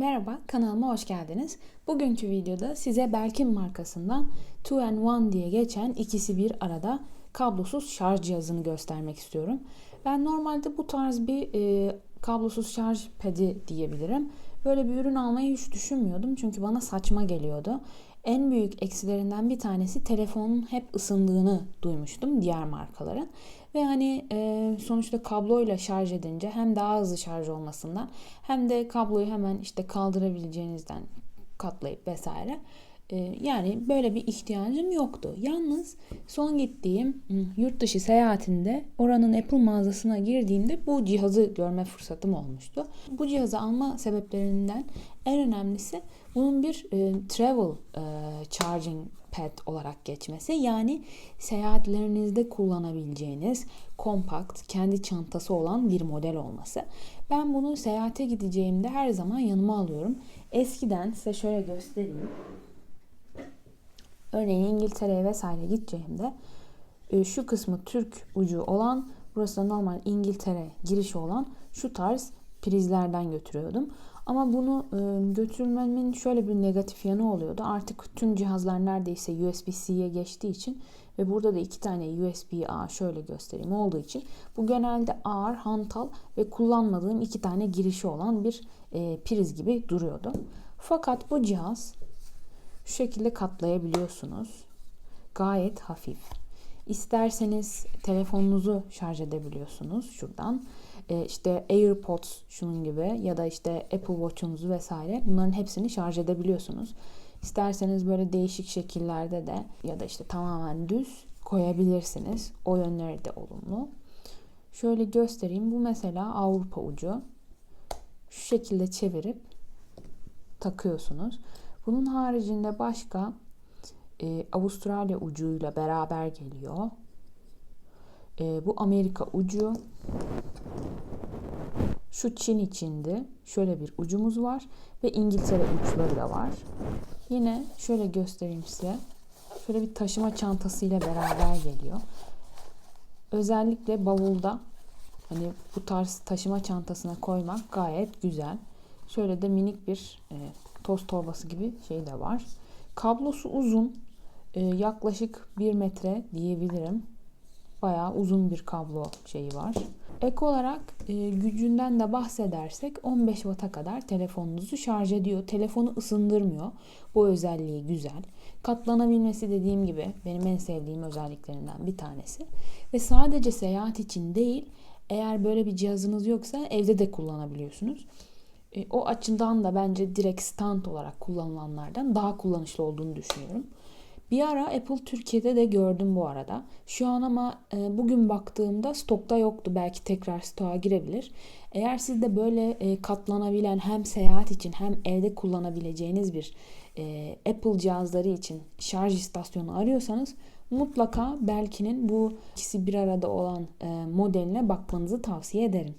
Merhaba, kanalıma hoş geldiniz. Bugünkü videoda size Belkin markasından 2 diye geçen ikisi bir arada kablosuz şarj cihazını göstermek istiyorum. Ben normalde bu tarz bir e, kablosuz şarj pedi diyebilirim. Böyle bir ürün almayı hiç düşünmüyordum çünkü bana saçma geliyordu. En büyük eksilerinden bir tanesi telefonun hep ısındığını duymuştum diğer markaların. Ve hani e, sonuçta kabloyla şarj edince hem daha hızlı şarj olmasından hem de kabloyu hemen işte kaldırabileceğinizden katlayıp vesaire. E, yani böyle bir ihtiyacım yoktu. Yalnız son gittiğim yurt dışı seyahatinde oranın Apple mağazasına girdiğimde bu cihazı görme fırsatım olmuştu. Bu cihazı alma sebeplerinden en önemlisi bunun bir e, travel e, charging pad olarak geçmesi. Yani seyahatlerinizde kullanabileceğiniz kompakt, kendi çantası olan bir model olması. Ben bunu seyahate gideceğimde her zaman yanıma alıyorum. Eskiden size şöyle göstereyim. Örneğin İngiltere'ye vesaire gideceğimde e, şu kısmı Türk ucu olan, burası da normal İngiltere girişi olan şu tarz prizlerden götürüyordum. Ama bunu e, götürmemin şöyle bir negatif yanı oluyordu. Artık tüm cihazlar neredeyse USB-C'ye geçtiği için ve burada da iki tane USB-A şöyle göstereyim olduğu için bu genelde ağır, hantal ve kullanmadığım iki tane girişi olan bir e, priz gibi duruyordu. Fakat bu cihaz şu şekilde katlayabiliyorsunuz. Gayet hafif. İsterseniz telefonunuzu şarj edebiliyorsunuz şuradan. E, işte AirPods şunun gibi ya da işte Apple Watch'unuzu vesaire bunların hepsini şarj edebiliyorsunuz. İsterseniz böyle değişik şekillerde de ya da işte tamamen düz koyabilirsiniz. O yönleri de olumlu. Şöyle göstereyim. Bu mesela Avrupa ucu. Şu şekilde çevirip takıyorsunuz. Bunun haricinde başka e, Avustralya ucuyla beraber geliyor. E, bu Amerika ucu. Şu Çin içindi. Şöyle bir ucumuz var. Ve İngiltere uçları da var. Yine şöyle göstereyim size. Şöyle bir taşıma çantasıyla beraber geliyor. Özellikle bavulda hani bu tarz taşıma çantasına koymak gayet güzel. Şöyle de minik bir e, toz torbası gibi şey de var. Kablosu uzun. E, yaklaşık 1 metre diyebilirim. Bayağı uzun bir kablo şeyi var. Ek olarak e, gücünden de bahsedersek 15 Watt'a kadar telefonunuzu şarj ediyor. Telefonu ısındırmıyor. Bu özelliği güzel. Katlanabilmesi dediğim gibi benim en sevdiğim özelliklerinden bir tanesi. Ve sadece seyahat için değil, eğer böyle bir cihazınız yoksa evde de kullanabiliyorsunuz. E, o açıdan da bence direkt stand olarak kullanılanlardan daha kullanışlı olduğunu düşünüyorum. Bir ara Apple Türkiye'de de gördüm bu arada. Şu an ama e, bugün baktığımda stokta yoktu. Belki tekrar stoğa girebilir. Eğer siz de böyle e, katlanabilen hem seyahat için hem evde kullanabileceğiniz bir e, Apple cihazları için şarj istasyonu arıyorsanız mutlaka Belki'nin bu ikisi bir arada olan e, modeline bakmanızı tavsiye ederim.